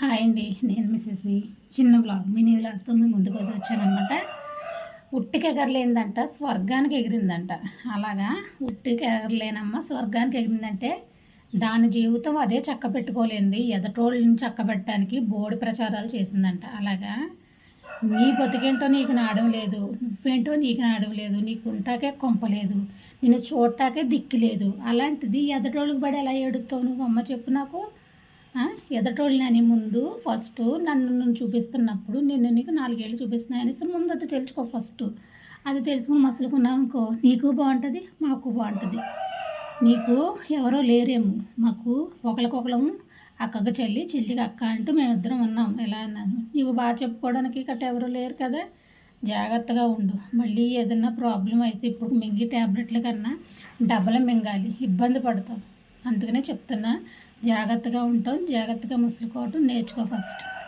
Hi అండి నేను మిసేసి చిన్న వ్లాగ్ మినీ వ్లాగ్తో మేము ముందుకు అయితే వచ్చానమాట ఉట్టికి ఎగరలేందంట స్వర్గానికి ఎగిరిందంట. అలాగా ఉట్టికి ఎగరలేనమ్మ స్వర్గానికి ఎగిరిందంటే దాని జీవితం అదే చక్క పెట్టుకోలేంది ఎదటోళ్ళని చక్క పెట్టడానికి బోడి ప్రచారాలు చేసిందంట. అలాగా నీ బతికేంటో నీకు నాడం లేదు నువ్వేంటో నీకు నాడం లేదు నీకు ఉంటాకే కొంపలేదు నిన్ను చూడటాకే దిక్కు లేదు. అలాంటిది ఎదటోళ్ళకి పడి ఎలా ఏడుతావు నువ్వు అమ్మ చెప్పు నాకు. ఎదటోళ్ళు అని ముందు ఫస్ట్ నన్ను నువ్వు చూపిస్తున్నప్పుడు నేను నీకు నాలుగేళ్ళు చూపిస్తున్నాయి అనేసి ముందు అది తెలుసుకో ఫస్ట్. అది తెలుసుకుని మసులుకున్నావు అనుకో నీకు బాగుంటుంది మాకు బాగుంటుంది. నీకు ఎవరో లేరేమో మాకు ఒకరికొకరం అక్కకు చెల్లి చెల్లికి అక్క అంటూ మేమిద్దరం ఉన్నాం. ఎలా అన్నాను? నీవు బాగా చెప్పుకోవడానికి గట్ట ఎవరు లేరు కదా. జాగ్రత్తగా ఉండు. మళ్ళీ ఏదైనా ప్రాబ్లం అయితే ఇప్పుడు మింగి ట్యాబ్లెట్ల కన్నా డబ్బలు మింగాలి. ఇబ్బంది పడతావు. అందుకనే చెప్తున్నా. జాగ్రత్తగా ఉంటాం జాగ్రత్తగా ముసులుకోవటం నేర్చుకో ఫస్ట్.